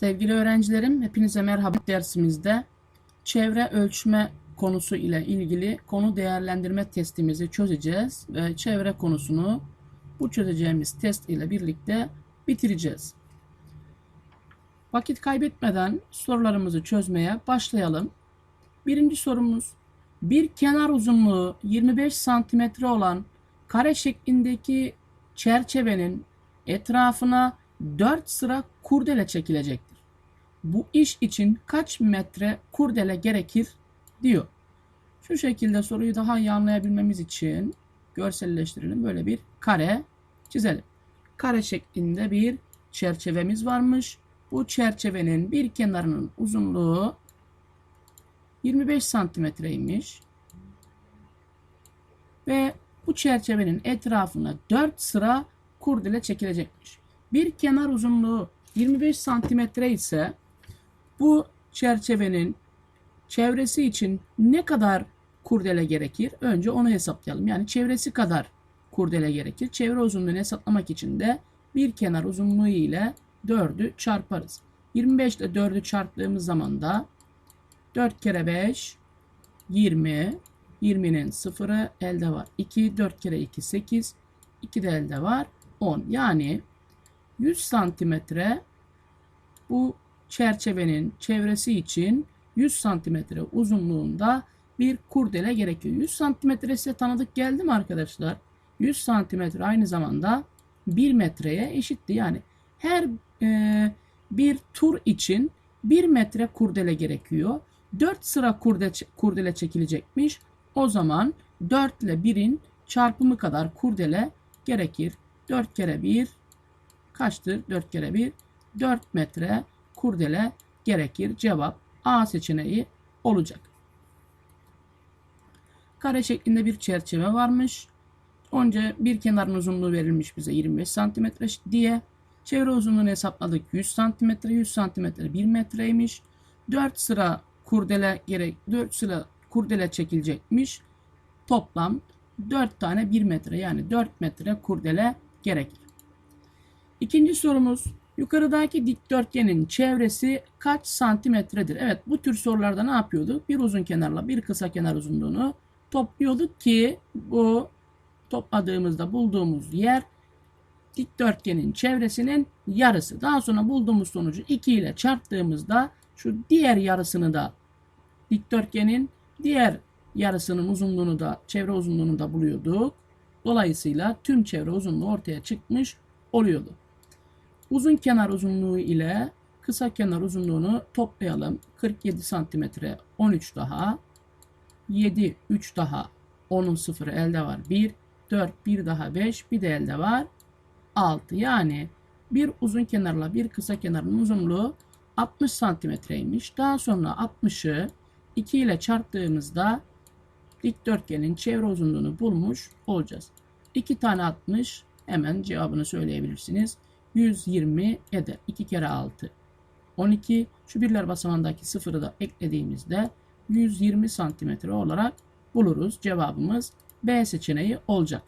Sevgili öğrencilerim, hepinize merhaba. Dersimizde çevre ölçme konusu ile ilgili konu değerlendirme testimizi çözeceğiz ve çevre konusunu bu çözeceğimiz test ile birlikte bitireceğiz. Vakit kaybetmeden sorularımızı çözmeye başlayalım. Birinci sorumuz bir kenar uzunluğu 25 santimetre olan kare şeklindeki çerçevenin etrafına 4 sıra kurdele çekilecektir. Bu iş için kaç metre kurdele gerekir diyor. Şu şekilde soruyu daha iyi anlayabilmemiz için görselleştirelim. Böyle bir kare çizelim. Kare şeklinde bir çerçevemiz varmış. Bu çerçevenin bir kenarının uzunluğu 25 santimetreymiş. Ve bu çerçevenin etrafına 4 sıra kurdele çekilecekmiş. Bir kenar uzunluğu 25 santimetre ise bu çerçevenin çevresi için ne kadar kurdele gerekir? Önce onu hesaplayalım. Yani çevresi kadar kurdele gerekir. Çevre uzunluğunu hesaplamak için de bir kenar uzunluğu ile 4'ü çarparız. 25 ile 4'ü çarptığımız zaman da 4 kere 5 20 20'nin sıfırı elde var. 2 4 kere 2 8 2 de elde var 10. Yani 100 santimetre bu çerçevenin çevresi için 100 santimetre uzunluğunda bir kurdele gerekiyor. 100 santimetre size tanıdık geldi mi arkadaşlar? 100 santimetre aynı zamanda 1 metreye eşitti. Yani her e, bir tur için 1 metre kurdele gerekiyor. 4 sıra kurde, kurdele çekilecekmiş. O zaman 4 ile 1'in çarpımı kadar kurdele gerekir. 4 kere 1 kaçtır? 4 kere 1 4 metre kurdele gerekir. Cevap A seçeneği olacak. Kare şeklinde bir çerçeve varmış. Önce bir kenarın uzunluğu verilmiş bize 25 santimetre diye. Çevre uzunluğunu hesapladık 100 santimetre. 100 santimetre 1 metreymiş. 4 sıra kurdele gerek 4 sıra kurdele çekilecekmiş. Toplam 4 tane 1 metre yani 4 metre kurdele gerekir. İkinci sorumuz yukarıdaki dikdörtgenin çevresi kaç santimetredir? Evet bu tür sorularda ne yapıyorduk? Bir uzun kenarla bir kısa kenar uzunluğunu topluyorduk ki bu topladığımızda bulduğumuz yer dikdörtgenin çevresinin yarısı. Daha sonra bulduğumuz sonucu 2 ile çarptığımızda şu diğer yarısını da dikdörtgenin diğer yarısının uzunluğunu da çevre uzunluğunu da buluyorduk. Dolayısıyla tüm çevre uzunluğu ortaya çıkmış oluyordu. Uzun kenar uzunluğu ile kısa kenar uzunluğunu toplayalım. 47 santimetre 13 daha 7 3 daha 10'un sıfırı elde var 1 4 bir daha 5 bir de elde var 6 yani bir uzun kenarla bir kısa kenarın uzunluğu 60 santimetreymiş. Daha sonra 60'ı 2 ile çarptığımızda dikdörtgenin çevre uzunluğunu bulmuş olacağız. 2 tane 60 hemen cevabını söyleyebilirsiniz. 120 eder. 2 kere 6 12. Şu birler basamandaki sıfırı da eklediğimizde 120 santimetre olarak buluruz. Cevabımız B seçeneği olacak.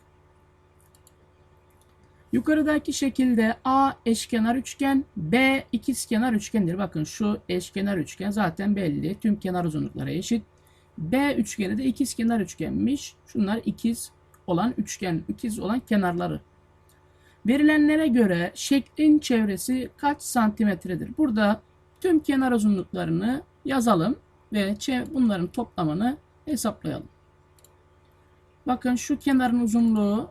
Yukarıdaki şekilde A eşkenar üçgen, B ikizkenar üçgendir. Bakın şu eşkenar üçgen zaten belli. Tüm kenar uzunlukları eşit. B üçgeni de ikizkenar üçgenmiş. Şunlar ikiz olan üçgen, ikiz olan kenarları. Verilenlere göre şeklin çevresi kaç santimetredir? Burada tüm kenar uzunluklarını yazalım ve bunların toplamını hesaplayalım. Bakın şu kenarın uzunluğu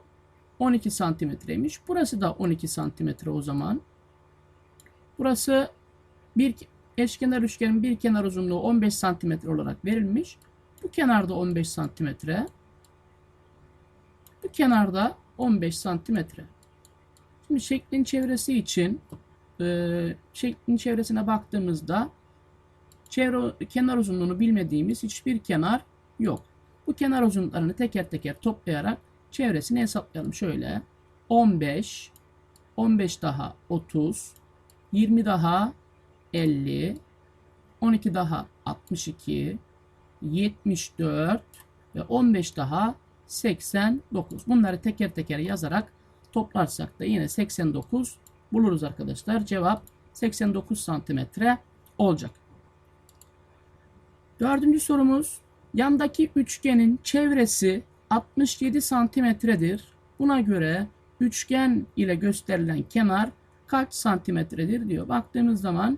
12 santimetreymiş. Burası da 12 santimetre o zaman. Burası bir eşkenar üçgenin bir kenar uzunluğu 15 santimetre olarak verilmiş. Bu kenarda 15 santimetre. Bu kenarda 15 santimetre. Şimdi şeklin çevresi için e, şeklin çevresine baktığımızda çevre kenar uzunluğunu bilmediğimiz hiçbir kenar yok. Bu kenar uzunluklarını teker teker toplayarak çevresini hesaplayalım. Şöyle 15 15 daha 30 20 daha 50 12 daha 62 74 ve 15 daha 89. Bunları teker teker yazarak toplarsak da yine 89 buluruz arkadaşlar. Cevap 89 santimetre olacak. Dördüncü sorumuz yandaki üçgenin çevresi 67 santimetredir. Buna göre üçgen ile gösterilen kenar kaç santimetredir diyor. Baktığımız zaman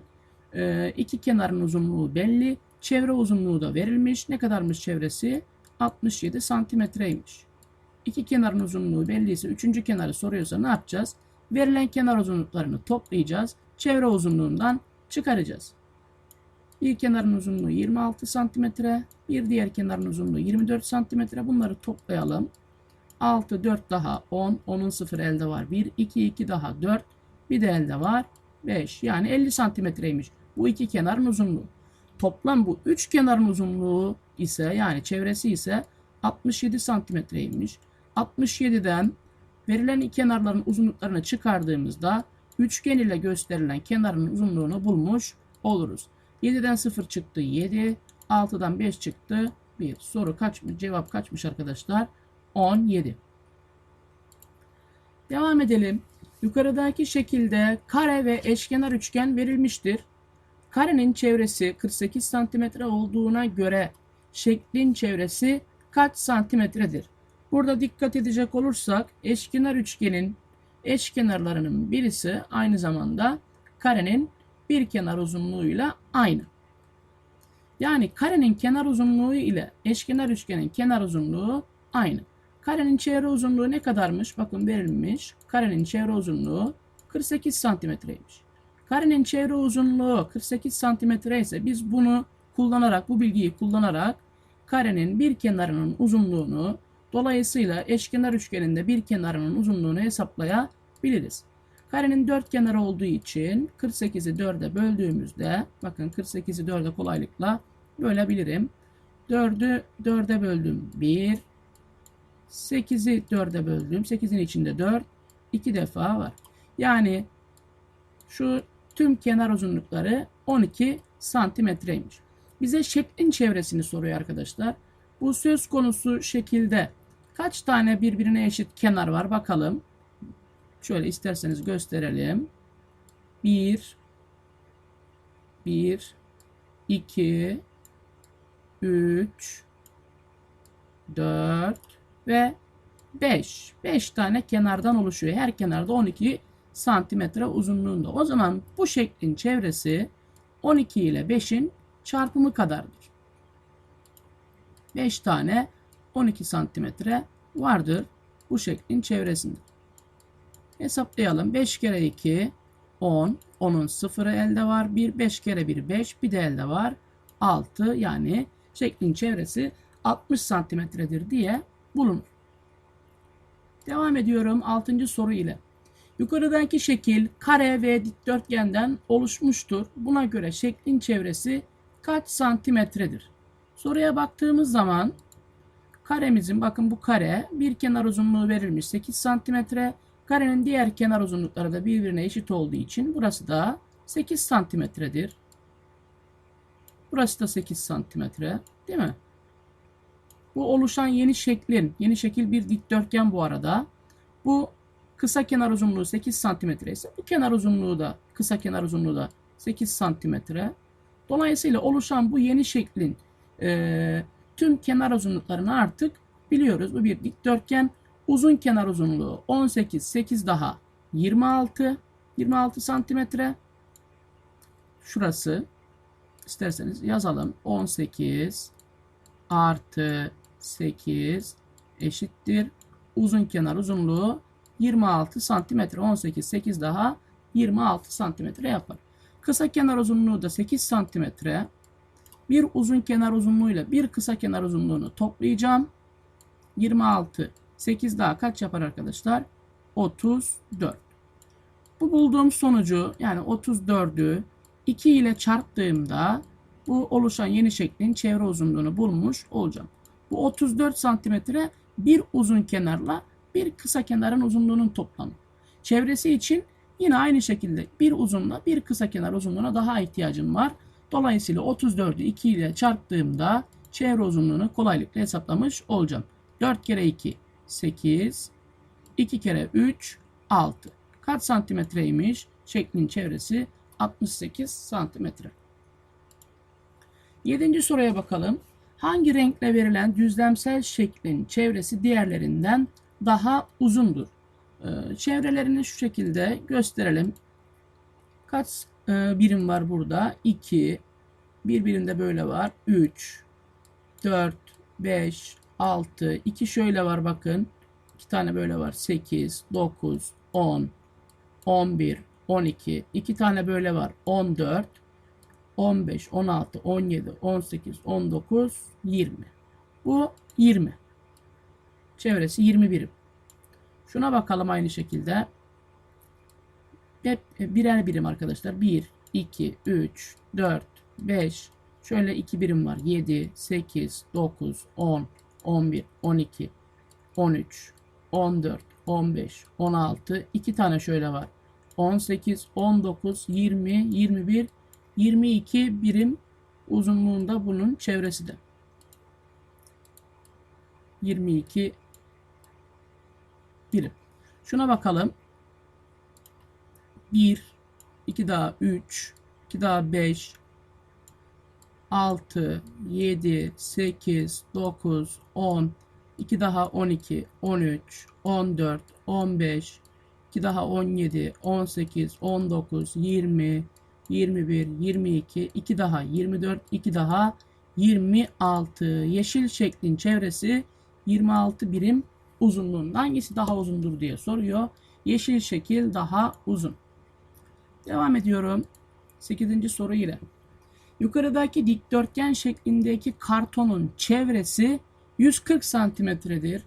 e, iki kenarın uzunluğu belli. Çevre uzunluğu da verilmiş. Ne kadarmış çevresi? 67 santimetreymiş. İki kenarın uzunluğu belliyse üçüncü kenarı soruyorsa ne yapacağız? Verilen kenar uzunluklarını toplayacağız. Çevre uzunluğundan çıkaracağız. Bir kenarın uzunluğu 26 santimetre, bir diğer kenarın uzunluğu 24 santimetre. Bunları toplayalım. 6, 4 daha 10, 10'un 0 elde var. 1, 2, 2 daha 4, bir de elde var 5. Yani 50 santimetreymiş. Bu iki kenarın uzunluğu. Toplam bu üç kenarın uzunluğu ise yani çevresi ise 67 santimetreymiş. 67'den verilen kenarların uzunluklarını çıkardığımızda üçgen ile gösterilen kenarın uzunluğunu bulmuş oluruz. 7'den 0 çıktı 7, 6'dan 5 çıktı 1. Soru kaçmış? Cevap kaçmış arkadaşlar? 17. Devam edelim. Yukarıdaki şekilde kare ve eşkenar üçgen verilmiştir. Karenin çevresi 48 cm olduğuna göre şeklin çevresi kaç santimetredir? Burada dikkat edecek olursak eşkenar üçgenin eşkenarlarının birisi aynı zamanda karenin bir kenar uzunluğuyla aynı. Yani karenin kenar uzunluğu ile eşkenar üçgenin kenar uzunluğu aynı. Karenin çevre uzunluğu ne kadarmış? Bakın verilmiş. Karenin çevre uzunluğu 48 santimetreymiş. Karenin çevre uzunluğu 48 santimetre ise biz bunu kullanarak, bu bilgiyi kullanarak karenin bir kenarının uzunluğunu dolayısıyla eşkenar üçgeninde bir kenarının uzunluğunu hesaplayabiliriz. Karenin dört kenarı olduğu için 48'i 4'e böldüğümüzde bakın 48'i 4'e kolaylıkla bölebilirim. 4'ü 4'e böldüm 1. 8'i 4'e böldüm. 8'in içinde 4. 2 defa var. Yani şu tüm kenar uzunlukları 12 santimetreymiş. Bize şeklin çevresini soruyor arkadaşlar. Bu söz konusu şekilde kaç tane birbirine eşit kenar var bakalım. Şöyle isterseniz gösterelim. 1 1 2 3 4 ve 5. 5 tane kenardan oluşuyor. Her kenarda 12 santimetre uzunluğunda. O zaman bu şeklin çevresi 12 ile 5'in çarpımı kadardır. 5 tane 12 santimetre vardır bu şeklin çevresinde. Hesaplayalım. 5 kere 2 10. 10'un sıfırı elde var. 1 5 kere 1 5. Bir de elde var. 6 yani şeklin çevresi 60 santimetredir diye bulunur. Devam ediyorum 6. soru ile. Yukarıdaki şekil kare ve dikdörtgenden oluşmuştur. Buna göre şeklin çevresi kaç santimetredir? Soruya baktığımız zaman karemizin bakın bu kare bir kenar uzunluğu verilmiş 8 santimetre. Karenin diğer kenar uzunlukları da birbirine eşit olduğu için burası da 8 santimetredir. Burası da 8 santimetre değil mi? Bu oluşan yeni şeklin, yeni şekil bir dikdörtgen bu arada. Bu kısa kenar uzunluğu 8 santimetre ise bu kenar uzunluğu da kısa kenar uzunluğu da 8 santimetre. Dolayısıyla oluşan bu yeni şeklin e, tüm kenar uzunluklarını artık biliyoruz. Bu bir dikdörtgen. Uzun kenar uzunluğu 18, 8 daha 26, 26 santimetre. Şurası isterseniz yazalım. 18 artı 8 eşittir. Uzun kenar uzunluğu 26 santimetre. 18, 8 daha 26 santimetre yapar. Kısa kenar uzunluğu da 8 santimetre. Bir uzun kenar uzunluğuyla bir kısa kenar uzunluğunu toplayacağım. 26, 8 daha kaç yapar arkadaşlar? 34. Bu bulduğum sonucu yani 34'ü 2 ile çarptığımda bu oluşan yeni şeklin çevre uzunluğunu bulmuş olacağım. Bu 34 santimetre bir uzun kenarla bir kısa kenarın uzunluğunun toplamı. Çevresi için yine aynı şekilde bir uzunla bir kısa kenar uzunluğuna daha ihtiyacım var. Dolayısıyla 34'ü 2 ile çarptığımda çevre uzunluğunu kolaylıkla hesaplamış olacağım. 4 kere 2 8 2 kere 3 6. Kaç santimetreymiş? Şeklin çevresi 68 santimetre. Yedinci soruya bakalım. Hangi renkle verilen düzlemsel şeklin çevresi diğerlerinden daha uzundur? Ee, çevrelerini şu şekilde gösterelim. Kaç birim var burada? 2. Bir birimde böyle var. 3. 4. 5. 6. 2 şöyle var bakın. 2 tane böyle var. 8. 9. 10. 11. 12. 2 tane böyle var. 14. 15, 16, 17, 18, 19, 20. Bu 20. Çevresi 20 birim. Şuna bakalım aynı şekilde. Hep birer birim arkadaşlar. 1, 2, 3, 4, 5. Şöyle 2 birim var. 7, 8, 9, 10, 11, 12, 13, 14, 15, 16. 2 tane şöyle var. 18, 19, 20, 21, 22 birim uzunluğunda bunun çevresi de. 22 birim. Şuna bakalım. 1, 2 daha 3, 2 daha 5, 6, 7, 8, 9, 10, 2 daha 12, 13, 14, 15, 2 daha 17, 18, 19, 20, 21, 22, 2 daha 24, 2 daha 26. Yeşil şeklin çevresi 26 birim uzunluğunda. Hangisi daha uzundur diye soruyor. Yeşil şekil daha uzun. Devam ediyorum. 8. soru ile. Yukarıdaki dikdörtgen şeklindeki kartonun çevresi 140 santimetredir.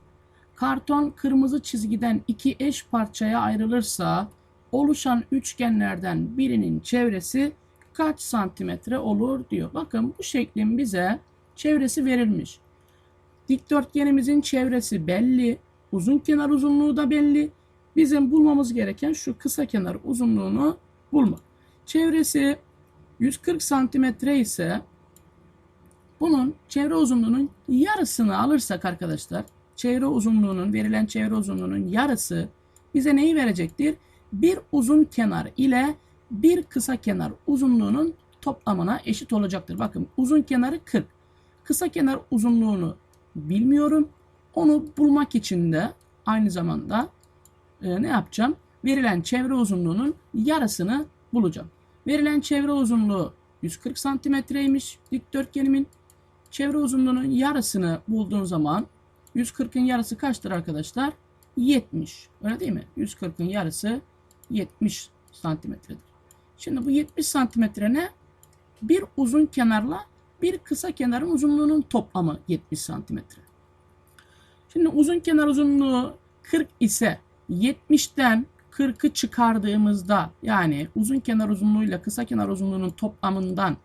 Karton kırmızı çizgiden iki eş parçaya ayrılırsa oluşan üçgenlerden birinin çevresi kaç santimetre olur diyor. Bakın bu şeklin bize çevresi verilmiş. Dikdörtgenimizin çevresi belli. Uzun kenar uzunluğu da belli. Bizim bulmamız gereken şu kısa kenar uzunluğunu bulmak. Çevresi 140 santimetre ise bunun çevre uzunluğunun yarısını alırsak arkadaşlar çevre uzunluğunun verilen çevre uzunluğunun yarısı bize neyi verecektir? Bir uzun kenar ile bir kısa kenar uzunluğunun toplamına eşit olacaktır. Bakın uzun kenarı 40. Kısa kenar uzunluğunu bilmiyorum. Onu bulmak için de aynı zamanda e, ne yapacağım? Verilen çevre uzunluğunun yarısını bulacağım. Verilen çevre uzunluğu 140 santimetreymiş dikdörtgenimin. Çevre uzunluğunun yarısını bulduğum zaman 140'ın yarısı kaçtır arkadaşlar? 70. Öyle değil mi? 140'ın yarısı 70 santimetredir. Şimdi bu 70 santimetre ne? Bir uzun kenarla bir kısa kenarın uzunluğunun toplamı 70 santimetre. Şimdi uzun kenar uzunluğu 40 ise 70'ten 40'ı çıkardığımızda yani uzun kenar uzunluğuyla kısa kenar uzunluğunun toplamından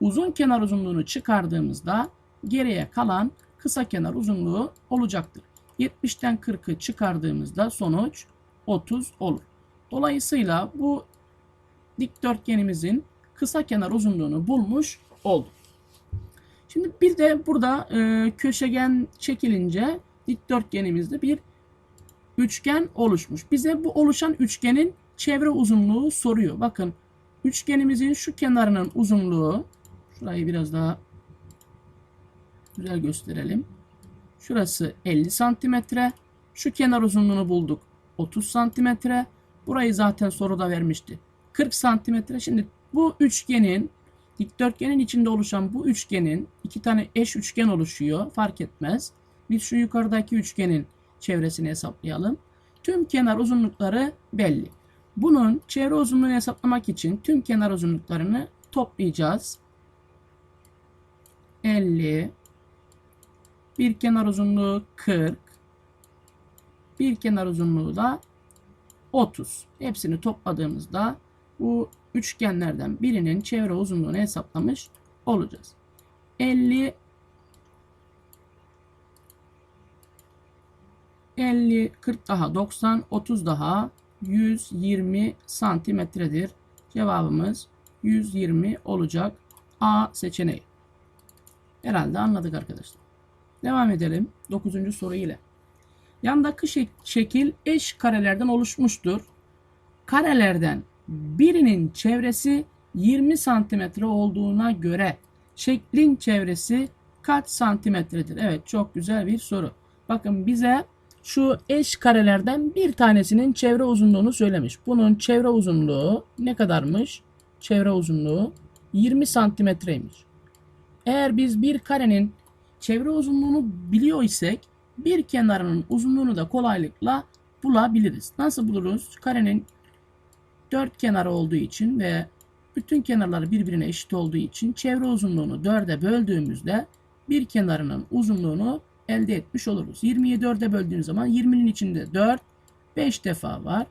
uzun kenar uzunluğunu çıkardığımızda geriye kalan kısa kenar uzunluğu olacaktır. 70'ten 40'ı çıkardığımızda sonuç 30 olur. Dolayısıyla bu dikdörtgenimizin kısa kenar uzunluğunu bulmuş olduk. Şimdi bir de burada e, köşegen çekilince dikdörtgenimizde bir üçgen oluşmuş. Bize bu oluşan üçgenin çevre uzunluğu soruyor. Bakın üçgenimizin şu kenarının uzunluğu şurayı biraz daha güzel gösterelim. Şurası 50 santimetre. Şu kenar uzunluğunu bulduk. 30 santimetre. Burayı zaten soruda vermişti. 40 santimetre. Şimdi bu üçgenin dikdörtgenin içinde oluşan bu üçgenin iki tane eş üçgen oluşuyor. Fark etmez. Biz şu yukarıdaki üçgenin çevresini hesaplayalım. Tüm kenar uzunlukları belli. Bunun çevre uzunluğunu hesaplamak için tüm kenar uzunluklarını toplayacağız. 50 bir kenar uzunluğu 40 bir kenar uzunluğu da 30. Hepsini topladığımızda bu üçgenlerden birinin çevre uzunluğunu hesaplamış olacağız. 50 50 40 daha 90 30 daha 120 santimetredir. Cevabımız 120 olacak. A seçeneği. Herhalde anladık arkadaşlar. Devam edelim 9. soru ile. Yandaki şek şekil eş karelerden oluşmuştur. Karelerden birinin çevresi 20 santimetre olduğuna göre şeklin çevresi kaç santimetredir? Evet çok güzel bir soru. Bakın bize şu eş karelerden bir tanesinin çevre uzunluğunu söylemiş. Bunun çevre uzunluğu ne kadarmış? Çevre uzunluğu 20 santimetreymiş. Eğer biz bir karenin çevre uzunluğunu biliyor isek bir kenarının uzunluğunu da kolaylıkla bulabiliriz. Nasıl buluruz? Karenin dört kenarı olduğu için ve bütün kenarları birbirine eşit olduğu için çevre uzunluğunu 4'e böldüğümüzde bir kenarının uzunluğunu elde etmiş oluruz. 20'yi 4'e böldüğümüz zaman 20'nin içinde 4, 5 defa var.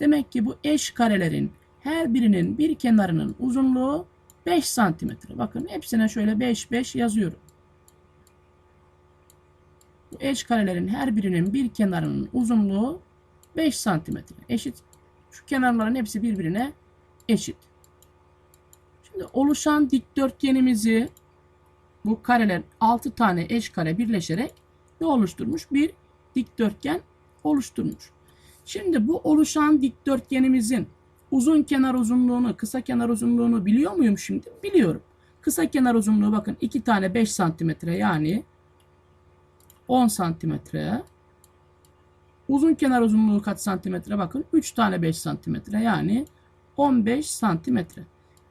Demek ki bu eş karelerin her birinin bir kenarının uzunluğu 5 santimetre. Bakın hepsine şöyle 5 5 yazıyorum. Bu eş karelerin her birinin bir kenarının uzunluğu 5 santimetre. Eşit. Şu kenarların hepsi birbirine eşit. Şimdi oluşan dikdörtgenimizi bu kareler 6 tane eş kare birleşerek ne oluşturmuş? Bir dikdörtgen oluşturmuş. Şimdi bu oluşan dikdörtgenimizin uzun kenar uzunluğunu, kısa kenar uzunluğunu biliyor muyum şimdi? Biliyorum. Kısa kenar uzunluğu bakın 2 tane 5 santimetre yani 10 santimetre. Uzun kenar uzunluğu kaç santimetre? Bakın 3 tane 5 santimetre yani 15 santimetre.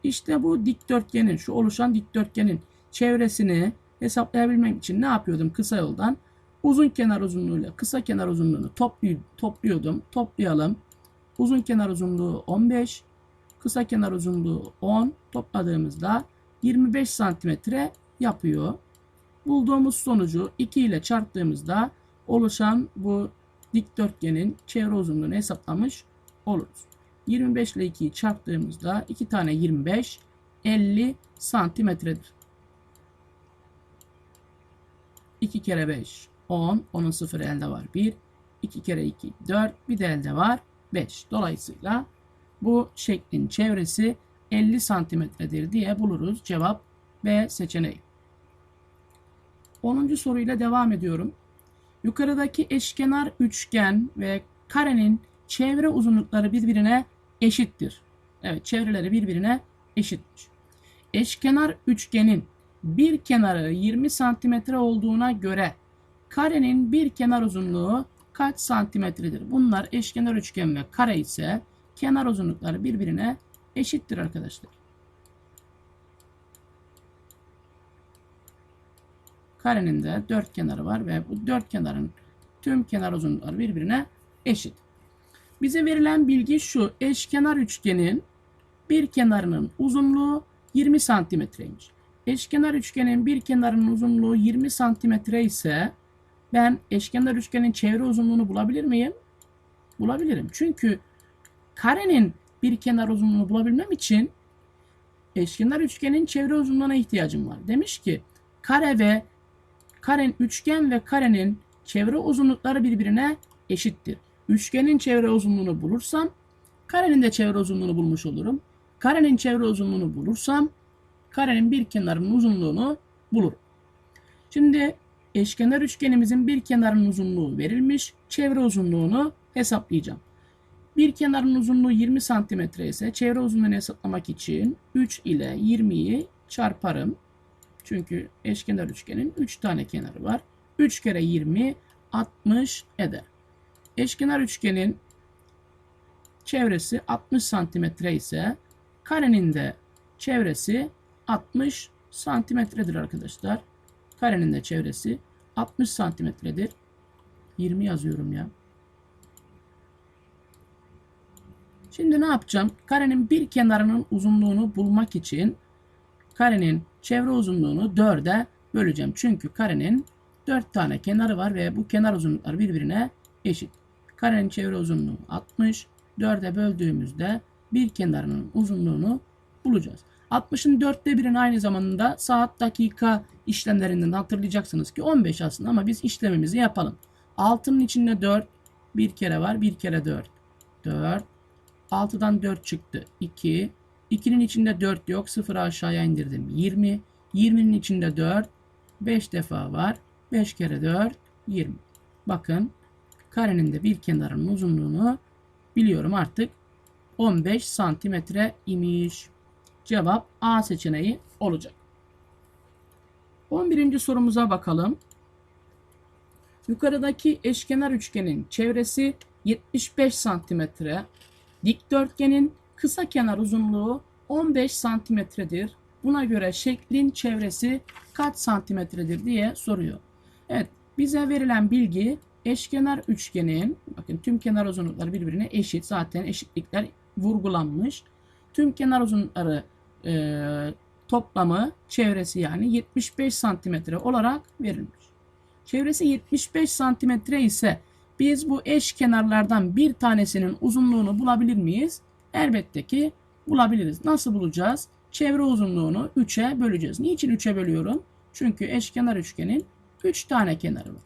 İşte bu dikdörtgenin, şu oluşan dikdörtgenin çevresini hesaplayabilmek için ne yapıyordum kısa yoldan? Uzun kenar uzunluğuyla kısa kenar uzunluğunu topluyordum. Toplayalım. Uzun kenar uzunluğu 15, kısa kenar uzunluğu 10 topladığımızda 25 santimetre yapıyor. Bulduğumuz sonucu 2 ile çarptığımızda oluşan bu dikdörtgenin çevre uzunluğunu hesaplamış oluruz. 25 ile 2'yi çarptığımızda 2 tane 25 50 santimetredir. 2 kere 5 10. Onun sıfırı elde var 1. 2 kere 2 4. Bir de elde var 5. Dolayısıyla bu şeklin çevresi 50 santimetredir diye buluruz. Cevap B seçeneği. 10. soruyla devam ediyorum. Yukarıdaki eşkenar üçgen ve karenin çevre uzunlukları birbirine eşittir. Evet çevreleri birbirine eşitmiş. Eşkenar üçgenin bir kenarı 20 santimetre olduğuna göre karenin bir kenar uzunluğu kaç santimetredir? Bunlar eşkenar üçgen ve kare ise kenar uzunlukları birbirine eşittir arkadaşlar. Karenin de dört kenarı var ve bu dört kenarın tüm kenar uzunlukları birbirine eşit. Bize verilen bilgi şu. Eşkenar üçgenin bir kenarının uzunluğu 20 santimetreymiş. Eşkenar üçgenin bir kenarının uzunluğu 20 santimetre ise ben eşkenar üçgenin çevre uzunluğunu bulabilir miyim? Bulabilirim. Çünkü karenin bir kenar uzunluğunu bulabilmem için eşkenar üçgenin çevre uzunluğuna ihtiyacım var. Demiş ki kare ve karen üçgen ve karenin çevre uzunlukları birbirine eşittir. Üçgenin çevre uzunluğunu bulursam karenin de çevre uzunluğunu bulmuş olurum. Karenin çevre uzunluğunu bulursam karenin bir kenarının uzunluğunu bulurum. Şimdi eşkenar üçgenimizin bir kenarının uzunluğu verilmiş. Çevre uzunluğunu hesaplayacağım. Bir kenarın uzunluğu 20 cm ise çevre uzunluğunu hesaplamak için 3 ile 20'yi çarparım. Çünkü eşkenar üçgenin 3 tane kenarı var. 3 kere 20 60 eder. Eşkenar üçgenin çevresi 60 santimetre ise karenin de çevresi 60 santimetredir arkadaşlar. Karenin de çevresi 60 santimetredir. 20 yazıyorum ya. Şimdi ne yapacağım? Karenin bir kenarının uzunluğunu bulmak için karenin çevre uzunluğunu 4'e böleceğim. Çünkü karenin 4 tane kenarı var ve bu kenar uzunlukları birbirine eşit. Karenin çevre uzunluğu 60. 4'e böldüğümüzde bir kenarının uzunluğunu bulacağız. 60'ın 4'te 1'in aynı zamanda saat dakika işlemlerinden hatırlayacaksınız ki 15 aslında ama biz işlemimizi yapalım. 6'nın içinde 4 bir kere var. Bir kere 4. 4. 6'dan 4 çıktı. 2. 2'nin içinde 4 yok. 0'ı aşağıya indirdim. 20. 20'nin içinde 4. 5 defa var. 5 kere 4. 20. Bakın karenin de bir kenarının uzunluğunu biliyorum artık. 15 santimetre imiş. Cevap A seçeneği olacak. 11. sorumuza bakalım. Yukarıdaki eşkenar üçgenin çevresi 75 santimetre. Dikdörtgenin kısa kenar uzunluğu 15 santimetredir. Buna göre şeklin çevresi kaç santimetredir diye soruyor. Evet bize verilen bilgi eşkenar üçgenin bakın tüm kenar uzunlukları birbirine eşit. Zaten eşitlikler vurgulanmış. Tüm kenar uzunlukları e, toplamı çevresi yani 75 santimetre olarak verilmiş. Çevresi 75 santimetre ise biz bu eş kenarlardan bir tanesinin uzunluğunu bulabilir miyiz? Elbette ki bulabiliriz. Nasıl bulacağız? Çevre uzunluğunu 3'e böleceğiz. Niçin 3'e bölüyorum? Çünkü eşkenar üçgenin 3 tane kenarı var.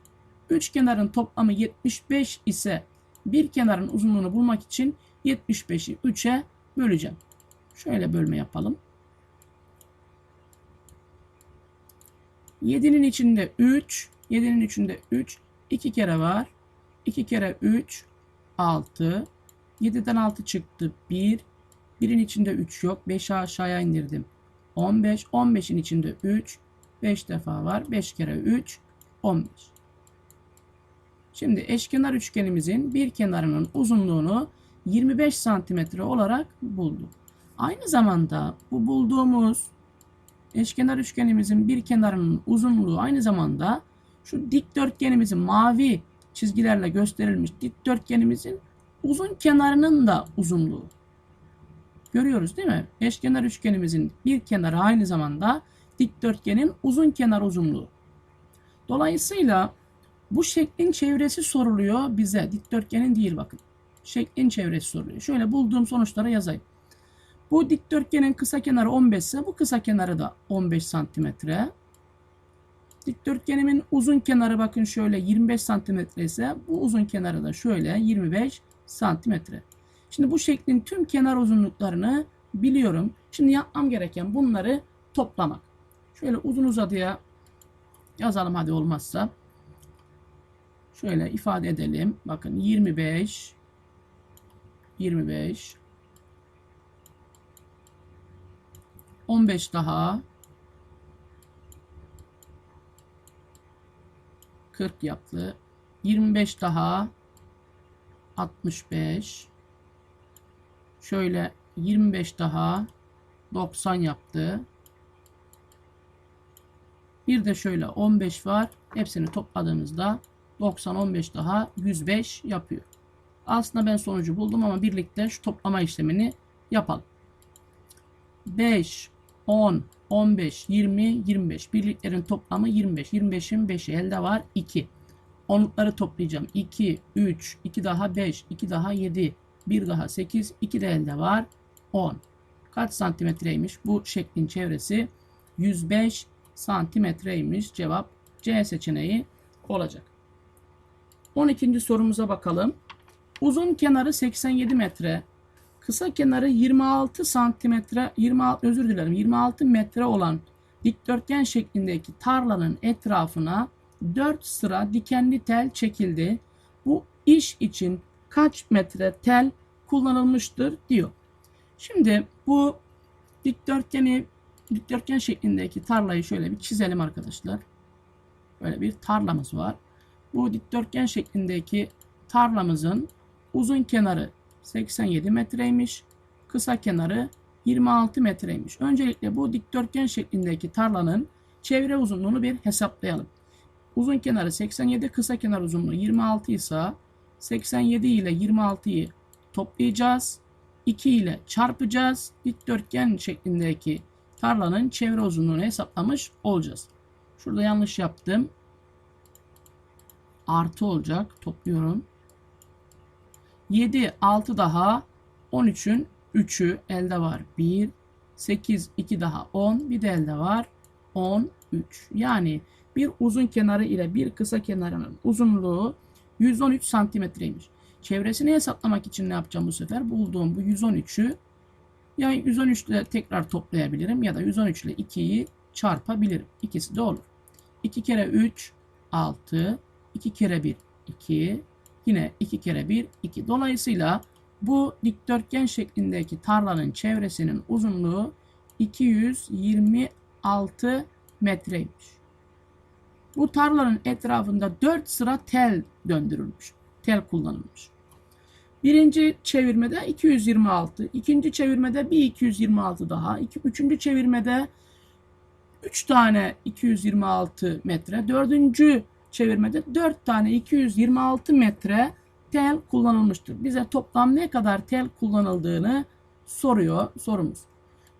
3 kenarın toplamı 75 ise bir kenarın uzunluğunu bulmak için 75'i 3'e böleceğim. Şöyle bölme yapalım. 7'nin içinde 3, 7'nin içinde 3, 2 kere var. 2 kere 3, 6. 7'den 6 çıktı 1. 1'in içinde 3 yok. 5'i aşağıya indirdim. 15. 15'in içinde 3. 5 defa var. 5 kere 3, 15. Şimdi eşkenar üçgenimizin bir kenarının uzunluğunu 25 santimetre olarak bulduk. Aynı zamanda bu bulduğumuz eşkenar üçgenimizin bir kenarının uzunluğu aynı zamanda şu dikdörtgenimizin mavi çizgilerle gösterilmiş dikdörtgenimizin uzun kenarının da uzunluğu. Görüyoruz değil mi? Eşkenar üçgenimizin bir kenarı aynı zamanda dikdörtgenin uzun kenar uzunluğu. Dolayısıyla bu şeklin çevresi soruluyor bize. Dikdörtgenin değil bakın. Şeklin çevresi soruluyor. Şöyle bulduğum sonuçları yazayım. Bu dikdörtgenin kısa kenarı 15 ise bu kısa kenarı da 15 santimetre. Dikdörtgenimin uzun kenarı bakın şöyle 25 santimetre ise bu uzun kenarı da şöyle 25 santimetre. Şimdi bu şeklin tüm kenar uzunluklarını biliyorum. Şimdi yapmam gereken bunları toplamak. Şöyle uzun uzadıya yazalım hadi olmazsa. Şöyle ifade edelim. Bakın 25 25 15 daha 40 yaptı. 25 daha 65 şöyle 25 daha 90 yaptı. Bir de şöyle 15 var. Hepsini topladığımızda 90 15 daha 105 yapıyor. Aslında ben sonucu buldum ama birlikte şu toplama işlemini yapalım. 5 10 15 20 25 birliklerin toplamı 25. 25'in 5'i elde var 2. Onlukları toplayacağım. 2 3 2 daha 5 2 daha 7 1 daha 8 2 de elde var 10. Kaç santimetreymiş bu şeklin çevresi? 105 santimetreymiş. Cevap C seçeneği olacak. 12. sorumuza bakalım. Uzun kenarı 87 metre, kısa kenarı 26 santimetre, 26 özür dilerim 26 metre olan dikdörtgen şeklindeki tarlanın etrafına 4 sıra dikenli tel çekildi. Bu iş için kaç metre tel kullanılmıştır diyor. Şimdi bu dikdörtgeni dikdörtgen şeklindeki tarlayı şöyle bir çizelim arkadaşlar. Böyle bir tarlamız var. Bu dikdörtgen şeklindeki tarlamızın uzun kenarı 87 metreymiş. Kısa kenarı 26 metreymiş. Öncelikle bu dikdörtgen şeklindeki tarlanın çevre uzunluğunu bir hesaplayalım. Uzun kenarı 87, kısa kenar uzunluğu 26 ise 87 ile 26'yı toplayacağız. 2 ile çarpacağız. Dikdörtgen şeklindeki tarlanın çevre uzunluğunu hesaplamış olacağız. Şurada yanlış yaptım. Artı olacak. Topluyorum. 7, 6 daha 13'ün 3'ü elde var. 1, 8, 2 daha 10. Bir de elde var. 13. Yani bir uzun kenarı ile bir kısa kenarının uzunluğu 113 santimetreymiş. Çevresini hesaplamak için ne yapacağım bu sefer? Bulduğum bu 113'ü yani 113 ile tekrar toplayabilirim ya da 113 ile 2'yi çarpabilirim. İkisi de olur. 2 kere 3 6 2 kere 1 2 yine 2 kere 1 2. Dolayısıyla Bu dikdörtgen şeklindeki tarlanın çevresinin uzunluğu 226 metreymiş. Bu tarlanın etrafında 4 sıra tel döndürülmüş. Tel kullanılmış. Birinci çevirmede 226, ikinci çevirmede bir 226 daha, iki, üçüncü çevirmede 3 tane 226 metre, dördüncü çevirmede 4 tane 226 metre tel kullanılmıştır. Bize toplam ne kadar tel kullanıldığını soruyor sorumuz.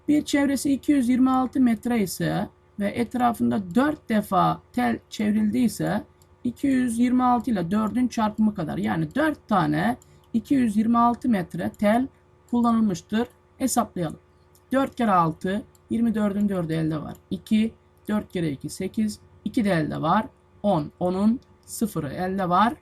Bir çevresi 226 metre ise ve etrafında 4 defa tel çevrildiyse 226 ile 4'ün çarpımı kadar yani 4 tane 226 metre tel kullanılmıştır. Hesaplayalım. 4 kere 6 24'ün 4'ü elde var. 2 4 kere 2 8 2 de elde var. 10 10'un 0'ı elde var.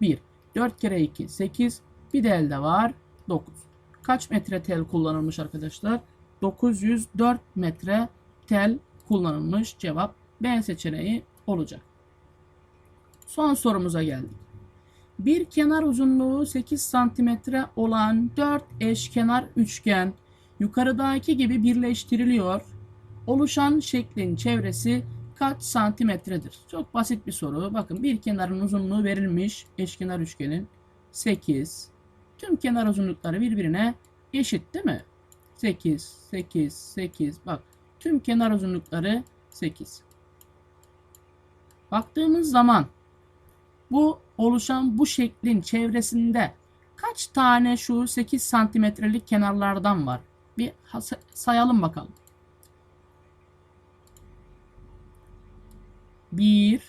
1 4 kere 2 8 bir de elde var. 9. Kaç metre tel kullanılmış arkadaşlar? 904 metre tel kullanılmış. Cevap B seçeneği olacak. Son sorumuza geldik. Bir kenar uzunluğu 8 santimetre olan 4 eşkenar üçgen yukarıdaki gibi birleştiriliyor. Oluşan şeklin çevresi kaç santimetredir? Çok basit bir soru. Bakın bir kenarın uzunluğu verilmiş eşkenar üçgenin 8. Tüm kenar uzunlukları birbirine eşit değil mi? 8, 8, 8. Bak tüm kenar uzunlukları 8. Baktığımız zaman bu oluşan bu şeklin çevresinde kaç tane şu 8 santimetrelik kenarlardan var? Bir sayalım bakalım. 1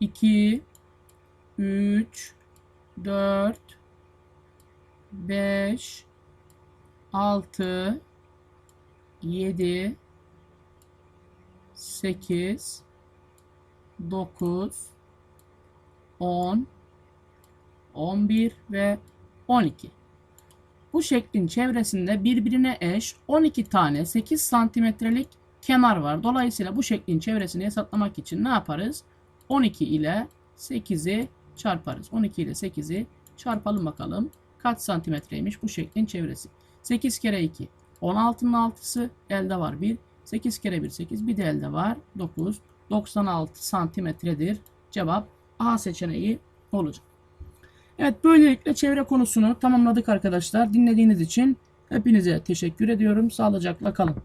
2 3 4 5 6 7 8 9 10 11 ve 12. Bu şeklin çevresinde birbirine eş 12 tane 8 santimetrelik kenar var. Dolayısıyla bu şeklin çevresini hesaplamak için ne yaparız? 12 ile 8'i çarparız. 12 ile 8'i çarpalım bakalım. Kaç santimetreymiş bu şeklin çevresi? 8 kere 2. 16'nın 6'sı elde var 1. 8 kere 1 8. Bir de elde var 9. 96 santimetredir. Cevap A seçeneği olacak. Evet böylelikle çevre konusunu tamamladık arkadaşlar. Dinlediğiniz için hepinize teşekkür ediyorum. Sağlıcakla kalın.